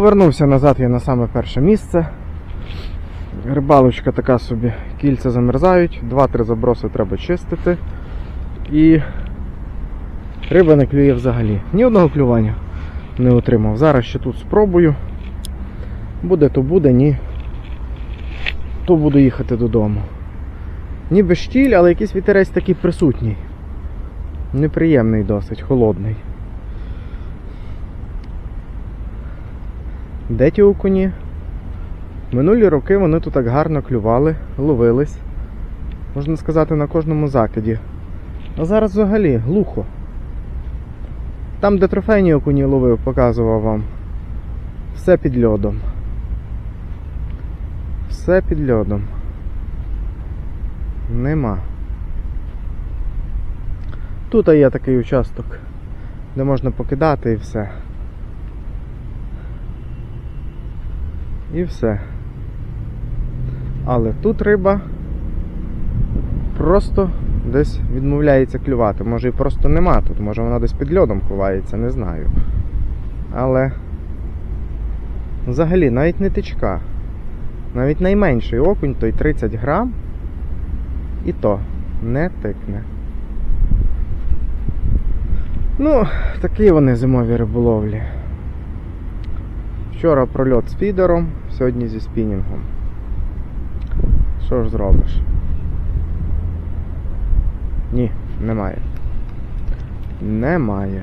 Повернувся назад я на саме перше місце. Рибалочка така собі, кільця замерзають, 2-3 заброси треба чистити. І риба не клює взагалі. Ні одного клювання не отримав. Зараз ще тут спробую. Буде, то буде, ні. То буду їхати додому. Ніби штіль, але якийсь вітерець такий присутній. Неприємний досить, холодний. Де ті окуні? Минулі роки вони тут так гарно клювали, ловились. Можна сказати, на кожному закиді. А зараз взагалі глухо. Там, де трофейні окуні ловив, показував вам. Все під льодом. Все під льодом. Нема. Тут є такий участок, де можна покидати і все. І все. Але тут риба просто десь відмовляється клювати. Може і просто нема тут, може вона десь під льодом ховається, не знаю. Але взагалі навіть не тичка. Навіть найменший окунь, той 30 грам, і то не тикне. Ну, такі вони зимові риболовлі. Вчора прольот з фідером, сьогодні зі спінінгом. Що ж зробиш? Ні, немає. Немає.